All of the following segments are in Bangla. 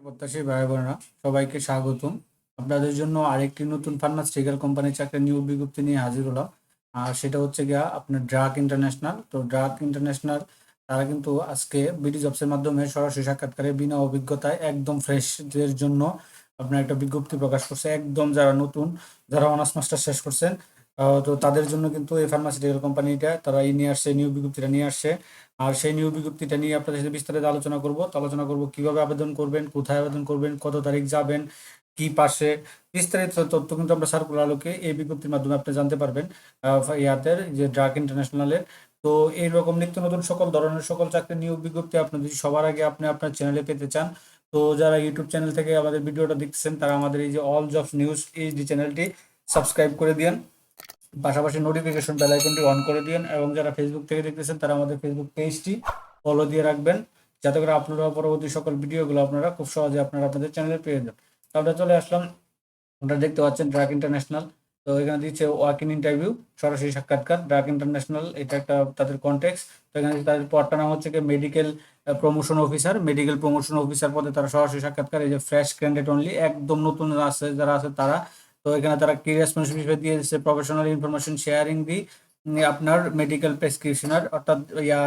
প্রত্যাশী ভাই বোনেরা সবাইকে স্বাগতম। আপনাদের জন্য আরেকটি নতুন ফার্মাসিউটিক্যাল কোম্পানির চাকরির নিয়োগ বিজ্ঞপ্তি নিয়ে হাজির হলাম। আর সেটা হচ্ছে গিয়া আপনার ড্রাগ ইন্টারন্যাশনাল তো ড্রাগ ইন্টারন্যাশনাল তারা কিন্তু আজকে বিডি জবসের মাধ্যমে সরাসরি সাক্ষাৎকারে বিনা অভিজ্ঞতায় একদম ফ্রেশদের জন্য আপনার একটা বিজ্ঞপ্তি প্রকাশ করছে। একদম যারা নতুন, যারা অনার্স মাস্টার শেষ করছেন তো তাদের জন্য কিন্তু এই ফার্মাসিউটিক্যাল কোম্পানিটা তারা এই নিয়ে আসছে, নিয়োগ বিজ্ঞপ্তিটা নিয়ে আসছে। আর সেই নিয়োগ বিজ্ঞপ্তিটা নিয়ে আপনাদের সাথে বিস্তারিত আলোচনা করব। তো আলোচনা করব, কীভাবে আবেদন করবেন, কোথায় আবেদন করবেন, কত তারিখ যাবেন, কি পাশে? বিস্তারিত তথ্য কিন্তু আমরা সার্কুলার আলোকে এই বিজ্ঞপ্তির মাধ্যমে আপনি জানতে পারবেন ইয়াতের যে ড্রাগ ইন্টারন্যাশনালের তো এইরকম নিত্য নতুন সকল ধরনের সকল চাকরি নিয়োগ বিজ্ঞপ্তি আপনি যদি সবার আগে আপনি আপনার চ্যানেলে পেতে চান, তো যারা ইউটিউব চ্যানেল থেকে আমাদের ভিডিওটা দেখছেন তারা আমাদের এই যে অল জবস নিউজ এইচডি চ্যানেলটি সাবস্ক্রাইব করে দিন পাশাপাশি নোটিফিকেশন বেল আইকনটি অন করে দিন এবং যারা ফেসবুক থেকে দেখতেছেন, তারা আমাদের ফেসবুক পেজটি ফলো দিয়ে রাখবেন। যাতে করে আপলোড হওয়া পরবর্তী সকল ভিডিওগুলো আপনারা খুব সহজে আপনারা আপনাদের চ্যানেলে পেয়ে যান। আমরা চলে আসলাম। আপনারা দেখতে পাচ্ছেন ড্রাগ ইন্টারন্যাশনাল তো এখানে দিচ্ছে ওয়াক ইন ইন্টারভিউ সরাসরি সাক্ষাৎকার। ড্রাগ ইন্টারন্যাশনাল এটা একটা তাদের কন্টেক্স তো এখানে তাদের পদটার নাম হচ্ছে কি medical promotion officer medical promotion officer পদে তারা সরাসরি সাক্ষাৎকার। এই যে ফ্রেশ ক্যান্ডিডেট অনলি একদম নতুন আছে, যারা আছে তারা তো এখানে তারা কি রেসপন্সিবিলিটি দিয়েছে প্রফেশনাল ইনফরমেশন শেয়ারিং দি আপনার মেডিকেল প্রেসক্রিপশনার অর্থাৎ ইয়া,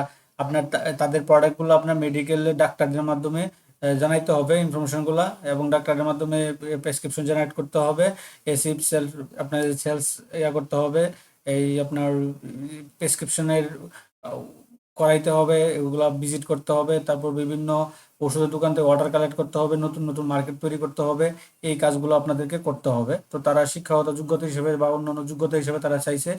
আপনার তাদের প্রোডাক্টগুলো আপনার মেডিকেল ডাক্তারদের মাধ্যমে জানাইতে হবে ইনফরমেশনগুলো এবং ডাক্তারের মাধ্যমে প্রেসক্রিপশন জেনারেট করতে হবে। এসিপ সেলফ আপনার সেলস ইয়া করতে হবে। এই আপনার প্রেসক্রিপশনের করাইতে হবে, এগুলা ভিজিট করতে হবে। তারপর বিভিন্ন ওষুধের দোকান থেকে অর্ডার কালেক্ট করতে হবে, নতুন নতুন মার্কেট তৈরি করতে হবে, এই কাজগুলো আপনাদেরকে করতে হবে। তো তারা শিক্ষাগত যোগ্যতা হিসেবে বা অন্যান্য যোগ্যতা হিসেবে তারা চাইছে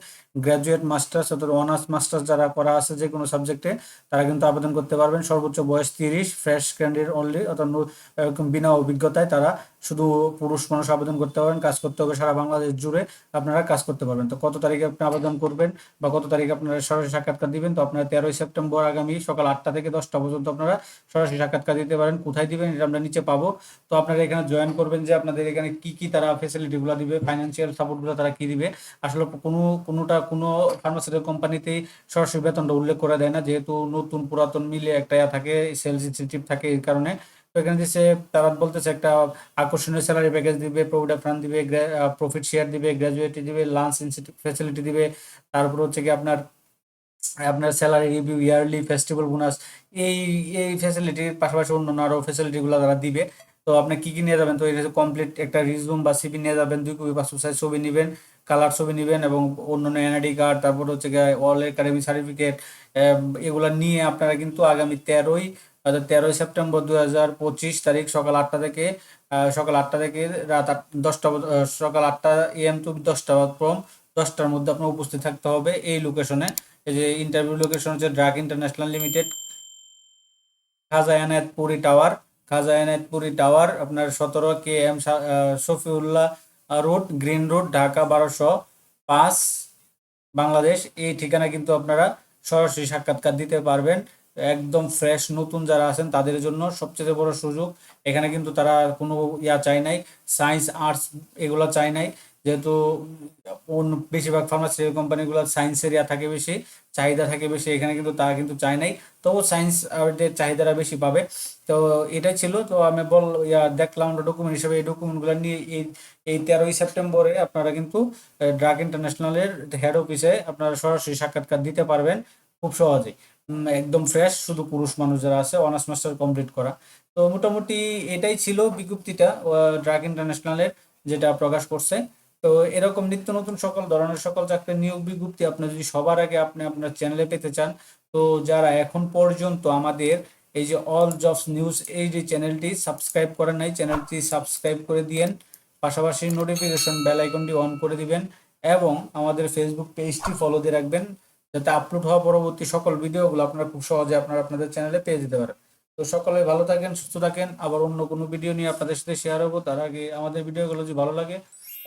গ্র্যাজুয়েট মাস্টার্স অথবা অনার্স মাস্টার্স যারা করা আছে যে কোনো সাবজেক্টে তারা কিন্তু আবেদন করতে পারবেন। সর্বোচ্চ বয়স তিরিশ ফ্রেশ ক্যান্ডিডেট অনলি অর্থাৎ বিনা অভিজ্ঞতায় তারা শুধু পুরুষ মানুষ আবেদন করতে পারবেন, কাজ করতে হবে সারা বাংলাদেশ জুড়ে আপনারা কাজ করতে পারবেন। তো কত তারিখে আপনি আবেদন করবেন বা কত তারিখে আপনারা সরাসরি সাক্ষাৎকার দিবেন? তো আপনারা তেরোই সেপ্টেম্বর আগামী সকাল আটটা থেকে দশটা পর্যন্ত আপনারা সরাসরি সাক্ষাৎকার দিতে পারেন, কোথায় দিবেন এটা আমরা নিচে পাবো। তো আপনারা এখানে জয়েন করবেন যে আপনাদের এখানে কি কি তারা ফেসিলিটিগুলো দিবে ফাইন্যান্সিয়াল সাপোর্টগুলো তারা কি দিবে। আসলে কোনো, কোনোটা কোনো ফার্মাসিউটিক্যাল কোম্পানিতেই সরাসরি বেতনটা উল্লেখ করে দেয় না, যেহেতু নতুন পুরাতন মিলে একটা ইয়া থাকে সেলস ইনসেন্টিভ থাকে এই কারণে। তো এখানে দিচ্ছে তারা বলতেছে একটা আকর্ষণীয় স্যালারি প্যাকেজ দিবে প্রভিডেন্ট ফান্ড দিবে প্রফিট শেয়ার দিবে গ্র্যাজুয়েটি দিবে লাঞ্চ ফেসিলিটি দিবে। তারপর হচ্ছে কি আপনার আপনার salary review yearly festival bonus এই এই ফ্যাসিলিটির পাশাপাশি অন্যান্য আরও ফ্যাসিলিটিগুলো তারা দিবে। তো আপনি কি কি নিয়ে যাবেন? তো এটা কমপ্লিট একটা রিজুম বা সিভি নিয়ে যাবেন, দুই কপি পাসপোর্ট সাইজ ছবি নেবেন কালার ছবি নেবেন এবং অন্যান্য এনআইডি কার্ড তারপর হচ্ছে অল একাডেমি সার্টিফিকেট এগুলো নিয়ে আপনারা কিন্তু আগামী তেরোই অর্থাৎ তেরোই সেপ্টেম্বর দু হাজার পঁচিশ তারিখ সকাল আটটা থেকে সকাল আটটা থেকে রাত আট, দশটা সকাল আটটা এম টু দশটা ফ্রম দশটার মধ্যে আপনার উপস্থিত থাকতে হবে। এই লোকেশনে এই যে ইন্টারভিউ লোকেশন হচ্ছে drug international limited Khaja Enayetpuri tower Khaja Enayetpuri tower আপনার সতেরো K M Shafiullah road green road Dhaka বারোশো পাঁচ, বাংলাদেশ। এই ঠিকানা কিন্তু আপনারা সরাসরি সাক্ষাৎকার দিতে পারবেন। একদম ফ্রেশ নতুন যারা আছেন, তাদের জন্য সবচেয়ে বড় সুযোগ। এখানে কিন্তু তারা কোনো ইয়া চাই নাই সায়েন্স আর্টস এগুলো চাই নাই। যেহেতু অন্য বেশিরভাগ ফার্মাসিউটিক্যাল কোম্পানিগুলো সায়েন্সের ইয়া থাকে বেশি, চাহিদা থাকে বেশি, এখানে কিন্তু তারা কিন্তু চায় নাই। তবু সায়েন্স চাহিদাটা বেশি পাবে। তো এটাই ছিল। তো আমি বল, ইয়া, দেখলাম ডকুমেন্ট হিসেবে এই ডকুমেন্টগুলো নিয়ে এই এই তেরোই সেপ্টেম্বরে আপনারা কিন্তু ড্রাগ ইন্টারন্যাশনালের হেড অফিসে আপনারা সরাসরি সাক্ষাৎকার দিতে পারবেন খুব সহজেই। একদম ফ্রেশ শুধু পুরুষ মানুষ যারা আছে অনার্স মাস্টার কমপ্লিট করা। তো মোটামুটি এটাই ছিল বিজ্ঞপ্তিটা ড্রাগ ইন্টারন্যাশনালের যেটা প্রকাশ করছে। তো এরকম নিত্য নতুন সকল ধরনের সকল চাকরির নিয়োগ বিজ্ঞপ্তি আপনি যদি সবার আগে আপনি আপনার চ্যানেলে পেতে চান, তো যারা এখন পর্যন্ত আমাদের এই যে অল জবস নিউজ এই যে চ্যানেলটি সাবস্ক্রাইব করেন নাই চ্যানেলটি সাবস্ক্রাইব করে দিয়েন, পাশাপাশি নোটিফিকেশন বেল আইকনটি অন করে দিবেন এবং আমাদের ফেসবুক পেজটি ফলো দিয়ে রাখবেন যাতে আপলোড হওয়া পরবর্তী সকল ভিডিওগুলো আপনারা খুব সহজে আপনারা আপনাদের চ্যানেলে পেয়ে যেতে পারেন। তো সকলে ভালো থাকেন, সুস্থ থাকেন। আবার অন্য কোনো ভিডিও নিয়ে আপনাদের সাথে শেয়ার হব। তার আগে আমাদের ভিডিওগুলো যদি ভালো লাগে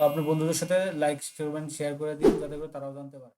তো আপনি বন্ধুদের সাথে লাইক করবেন শেয়ার করে দিন যাতে করে তারাও জানতে পারে।